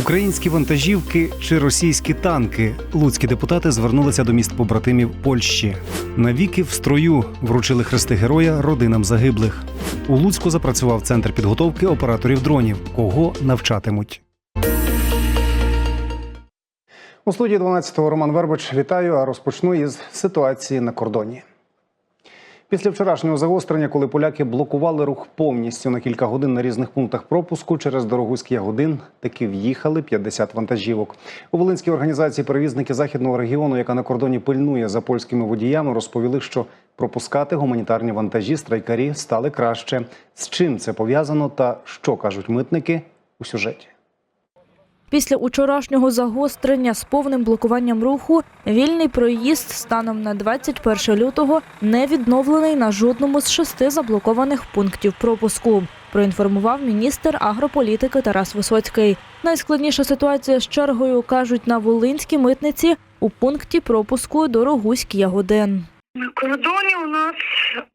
Українські вантажівки чи російські танки. Луцькі депутати звернулися до міст побратимів Польщі. Навіки в строю вручили хрести героя родинам загиблих. У Луцьку запрацював центр підготовки операторів дронів. Кого навчатимуть? У студії 12-го Роман Вербич вітаю. А розпочну із ситуації на кордоні. Після вчорашнього загострення, коли поляки блокували рух повністю на кілька годин на різних пунктах пропуску через Дорогуський Ягодин, таки в'їхали 50 вантажівок. У Волинській організації перевізники західного регіону, яка на кордоні пильнує за польськими водіями, розповіли, що пропускати гуманітарні вантажі страйкарі стали краще. З чим це пов'язано та що кажуть митники у сюжеті. Після учорашнього загострення з повним блокуванням руху вільний проїзд станом на 21 лютого не відновлений на жодному з шести заблокованих пунктів пропуску. Проінформував міністр агрополітики Тарас Висоцький. Найскладніша ситуація з чергою кажуть на Волинській митниці у пункті пропуску Дорогуськ Ягодин. На кордоні у нас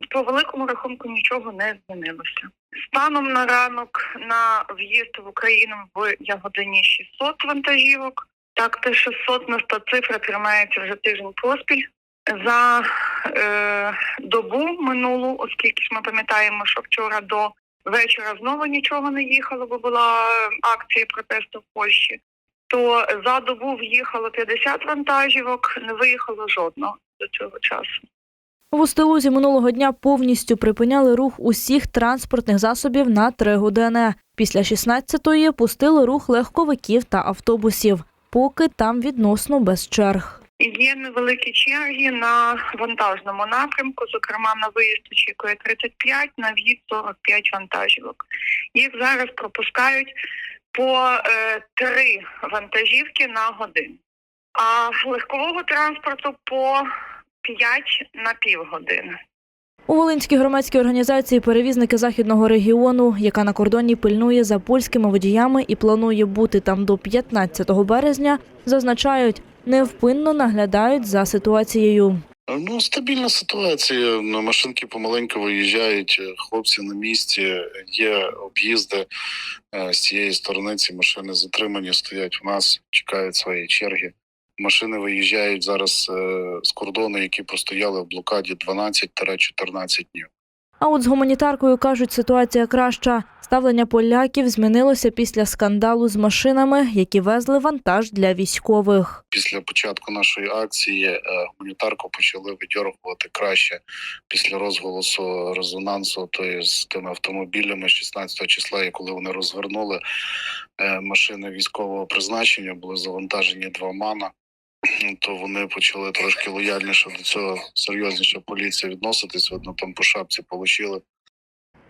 по великому рахунку нічого не змінилося. Станом на ранок на в'їзд в Україну в Ягодині 600 вантажівок. Так, те 600 на 100 цифра тримається вже тиждень поспіль. За е, добу минулу, оскільки ж ми пам'ятаємо, що вчора до вечора знову нічого не їхало, бо була акція протесту в Польщі. То за добу в'їхало 50 вантажівок, не виїхало жодного до цього часу. В Устилузі минулого дня повністю припиняли рух усіх транспортних засобів на три години. Після 16-ї пустили рух легковиків та автобусів, поки там відносно без черг. Є невеликі черги на вантажному напрямку, зокрема на виїзд очікує 35, на в'їзд 45 вантажівок. Їх зараз пропускають по е, три вантажівки на годину, а легкового транспорту по 5 на півгодини. У Волинській громадській організації перевізники західного регіону, яка на кордоні пильнує за польськими водіями і планує бути там до 15 березня, зазначають, невпинно наглядають за ситуацією. Ну, стабільна ситуація. Машинки помаленьку виїжджають, хлопці на місці, є об'їзди Е, з цієї сторони. Ці машини затримані, стоять у нас, чекають свої черги. Машини виїжджають зараз е, з кордону, які простояли в блокаді 12-14 днів. А от з гуманітаркою кажуть, ситуація краща. Ставлення поляків змінилося після скандалу з машинами, які везли вантаж для військових. Після початку нашої акції е, гуманітарку почали видьоргувати краще після розголосу резонансу то з тими автомобілями 16 числа, і коли вони розвернули е, машини військового призначення, були завантажені два мана. То вони почали трошки лояльніше до цього серйозніше поліція відноситись. Видно, там по шапці получили.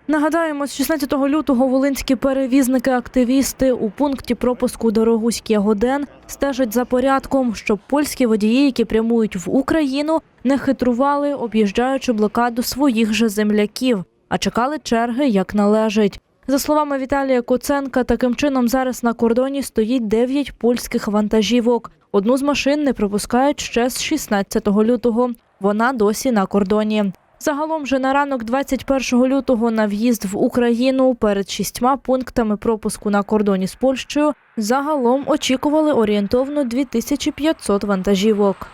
Нагадаємо, з 16 лютого волинські перевізники-активісти у пункті пропуску Дорогуський Ягоден стежать за порядком, щоб польські водії, які прямують в Україну, не хитрували, об'їжджаючи блокаду своїх же земляків, а чекали черги як належить. За словами Віталія Коценка, таким чином зараз на кордоні стоїть 9 польських вантажівок. Одну з машин не пропускають ще з 16 лютого. Вона досі на кордоні. Загалом же на ранок 21 лютого на в'їзд в Україну перед шістьма пунктами пропуску на кордоні з Польщею загалом очікували орієнтовно 2500 вантажівок.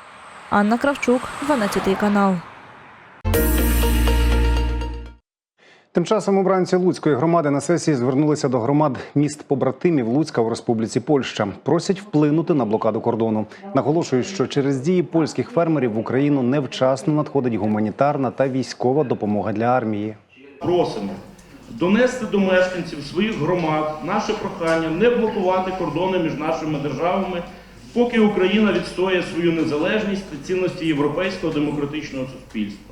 Анна Кравчук, 12 канал. Тим часом обранці Луцької громади на сесії звернулися до громад міст побратимів Луцька у Республіці Польща. Просять вплинути на блокаду кордону. Наголошують, що через дії польських фермерів в Україну невчасно надходить гуманітарна та військова допомога для армії. Просимо донести до мешканців своїх громад наше прохання не блокувати кордони між нашими державами, поки Україна відстоює свою незалежність та цінності європейського демократичного суспільства.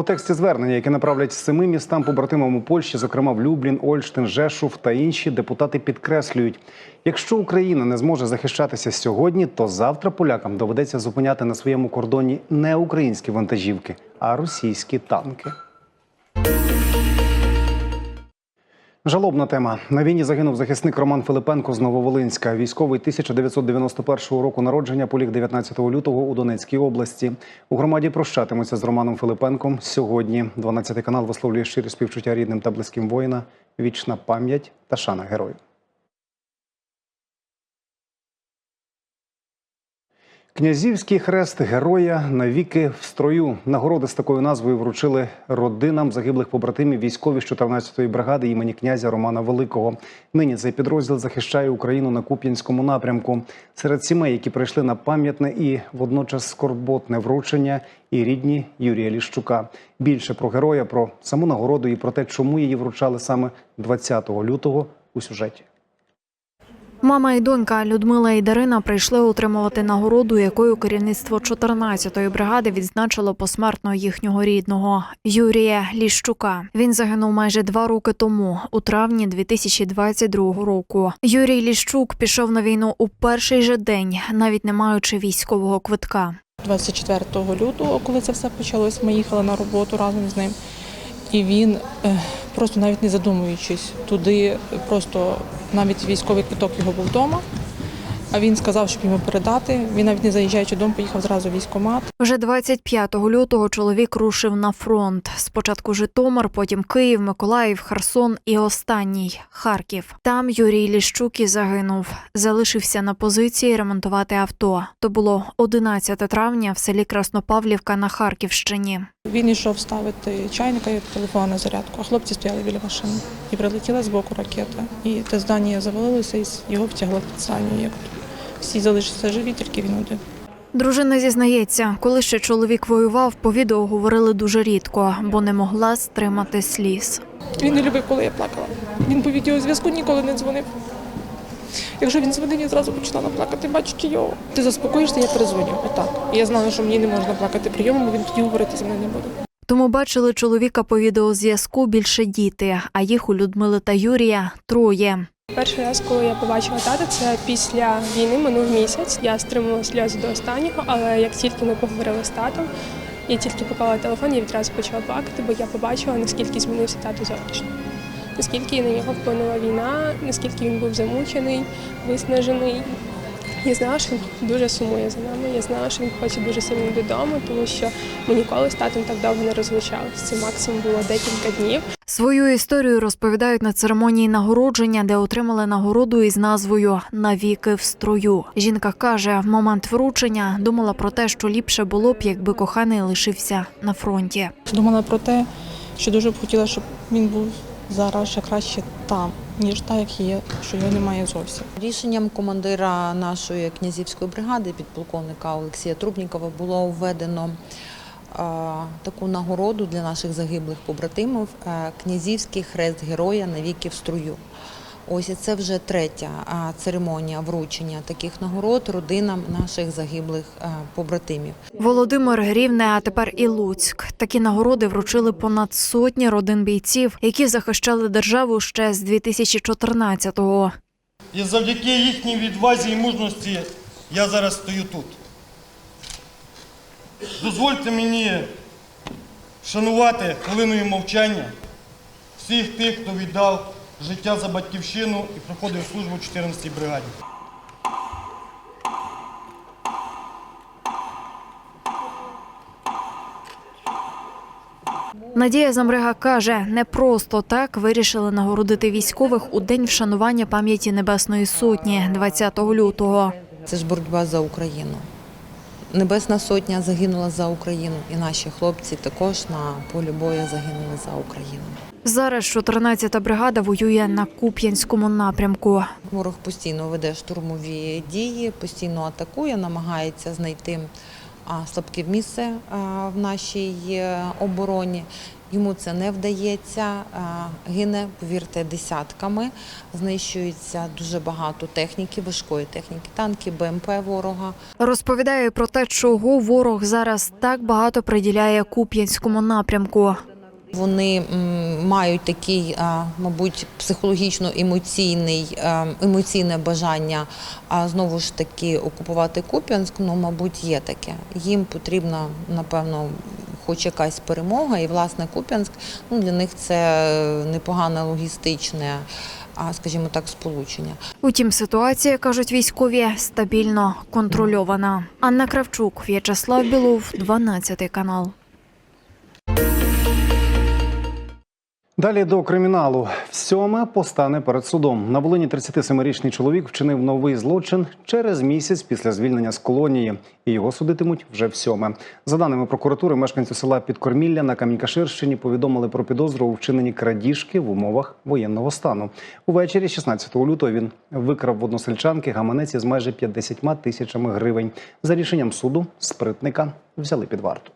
У тексті звернення, яке направлять семи містам побратимам у Польщі, зокрема в Люблін, Ольштин, Жешув та інші, депутати підкреслюють: якщо Україна не зможе захищатися сьогодні, то завтра полякам доведеться зупиняти на своєму кордоні не українські вантажівки, а російські танки. Жалобна тема. На війні загинув захисник Роман Филипенко з Нововолинська. Військовий 1991 року народження поліг 19 лютого у Донецькій області. У громаді прощатимуться з Романом Филипенком сьогодні. 12 канал висловлює щирі співчуття рідним та близьким воїна. Вічна пам'ять та шана герою. Князівський хрест героя навіки в строю. Нагороди з такою назвою вручили родинам загиблих побратимів військові з 14-ї бригади імені князя Романа Великого. Нині цей підрозділ захищає Україну на Куп'янському напрямку. Серед сімей, які прийшли на пам'ятне і водночас скорботне вручення, і рідні Юрія Ліщука. Більше про героя, про саму нагороду і про те, чому її вручали саме 20 лютого у сюжеті. Мама і донька Людмила і Дарина прийшли отримувати нагороду, якою керівництво 14-ї бригади відзначило посмертно їхнього рідного Юрія Ліщука. Він загинув майже два роки тому, у травні 2022 року. Юрій Ліщук пішов на війну у перший же день, навіть не маючи військового квитка. 24 лютого, коли це все почалось, ми їхали на роботу разом з ним. І він, е, просто навіть не задумуючись, туди просто навіть військовий квиток його був вдома. А він сказав, щоб йому передати. Він навіть не заїжджаючи додому, поїхав зразу в військкомат. Вже 25 лютого чоловік рушив на фронт. Спочатку Житомир, потім Київ, Миколаїв, Херсон і останній Харків. Там Юрій Ліщук і загинув. Залишився на позиції ремонтувати авто. То було 11 травня в селі Краснопавлівка на Харківщині. Він йшов ставити чайника і телефон на зарядку, а хлопці стояли біля машини. І прилетіла з боку ракета. І те здання завалилося, і його втягли під саню. Як всі залишилися живі, тільки він один. Дружина зізнається, коли ще чоловік воював, по відео говорили дуже рідко, бо не могла стримати сліз. Він не любив, коли я плакала. Він по відеозв'язку ніколи не дзвонив. Якщо він дзвонив, я зразу починала плакати, бачачи його. Ти заспокоїшся, я перезвоню. Отак. І я знала, що мені не можна плакати прийомом, бо він тоді говорити зі мною не буде. Тому бачили чоловіка по відеозв'язку більше діти, а їх у Людмили та Юрія троє. Перший раз, коли я побачила тата, це після війни минув місяць. Я стримувала сльози до останнього, але як тільки ми поговорили з татом, я тільки поклала телефон, я відразу почала плакати, бо я побачила, наскільки змінився тато зовнішньо. Наскільки на нього вплинула війна, наскільки він був замучений, виснажений. Я знала, що він дуже сумує за нами. Я знала, що він хоче дуже сильно додому, тому що ми ніколи з татом так довго не розлучалися. Це максимум було декілька днів. Свою історію розповідають на церемонії нагородження, де отримали нагороду із назвою Навіки в строю. Жінка каже, в момент вручення думала про те, що ліпше було б, якби коханий лишився на фронті. Думала про те, що дуже б хотіла, щоб він був зараз ще краще там, ніж так, як є, що його немає зовсім. Рішенням командира нашої князівської бригади, підполковника Олексія Трубнікова, було введено таку нагороду для наших загиблих побратимів е, Князівський хрест героя на віки в струю. Ось і це вже третя церемонія вручення таких нагород родинам наших загиблих побратимів. Володимир Рівне, а тепер і Луцьк. Такі нагороди вручили понад сотні родин бійців, які захищали державу ще з 2014-го. І завдяки їхній відвазі і мужності я зараз стою тут. Дозвольте мені шанувати хвилиною мовчання всіх тих, хто віддав життя за батьківщину і проходив службу в 14-й бригаді. Надія Замрега каже, не просто так вирішили нагородити військових у день вшанування пам'яті Небесної Сотні 20 лютого. Це ж боротьба за Україну. Небесна сотня загинула за Україну, і наші хлопці також на полі бою загинули за Україну. Зараз 14-та бригада воює на Куп'янському напрямку. Ворог постійно веде штурмові дії, постійно атакує, намагається знайти слабке місце в нашій е, обороні. Йому це не вдається, гине, повірте, десятками. Знищується дуже багато техніки, важкої техніки, танки, БМП ворога. Розповідає про те, чого ворог зараз так багато приділяє Куп'янському напрямку. Вони мають такий, мабуть, психологічно-емоційний емоційне бажання а знову ж таки окупувати Куп'янськ. Ну, мабуть, є таке. Їм потрібна, напевно, хоч якась перемога, і власне Куп'янськ ну, для них це непогане логістичне, а скажімо так, сполучення. Утім, ситуація, кажуть військові, стабільно контрольована. Анна Кравчук, В'ячеслав Білов, 12 канал. Далі до криміналу. Всьоме постане перед судом. На Волині 37-річний чоловік вчинив новий злочин через місяць після звільнення з колонії, і його судитимуть вже всьоме. За даними прокуратури, мешканцю села Підкормілля на Камінькаширщині повідомили про підозру у вчиненні крадіжки в умовах воєнного стану. Увечері, 16 лютого, він викрав в односельчанки гаманець із майже 50 тисячами гривень. За рішенням суду спритника взяли під варту.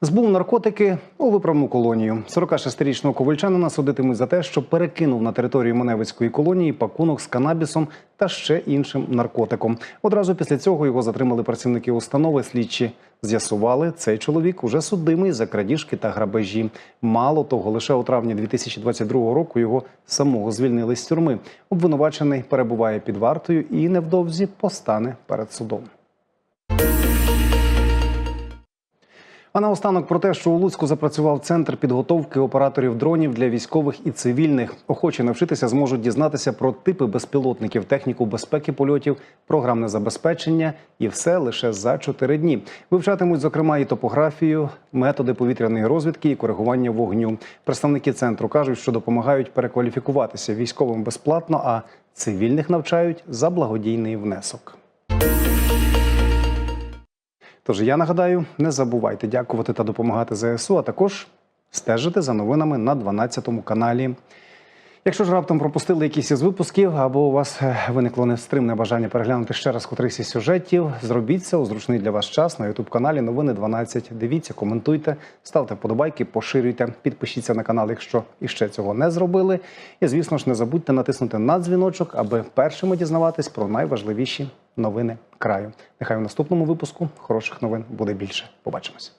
Збув наркотики у виправну колонію. 46-річного ковальчанина судитимуть за те, що перекинув на територію Маневицької колонії пакунок з канабісом та ще іншим наркотиком. Одразу після цього його затримали працівники установи. Слідчі з'ясували, цей чоловік уже судимий за крадіжки та грабежі. Мало того, лише у травні 2022 року його самого звільнили з тюрми. Обвинувачений перебуває під вартою і невдовзі постане перед судом. А наостанок про те, що у Луцьку запрацював центр підготовки операторів дронів для військових і цивільних. Охочі навчитися зможуть дізнатися про типи безпілотників, техніку безпеки польотів, програмне забезпечення і все лише за чотири дні. Вивчатимуть зокрема і топографію, методи повітряної розвідки і коригування вогню. Представники центру кажуть, що допомагають перекваліфікуватися військовим безплатно, а цивільних навчають за благодійний внесок. Тож я нагадаю, не забувайте дякувати та допомагати ЗСУ, а також стежити за новинами на 12 каналі. Якщо ж раптом пропустили якісь із випусків, або у вас е, виникло невстримне бажання переглянути ще раз котрийсь із сюжетів, зробіть це у зручний для вас час на youtube каналі Новини 12. Дивіться, коментуйте, ставте вподобайки, поширюйте, підпишіться на канал, якщо іще цього не зробили. І звісно ж, не забудьте натиснути на дзвіночок, аби першими дізнаватись про найважливіші новини краю. Нехай у наступному випуску хороших новин буде більше. Побачимось.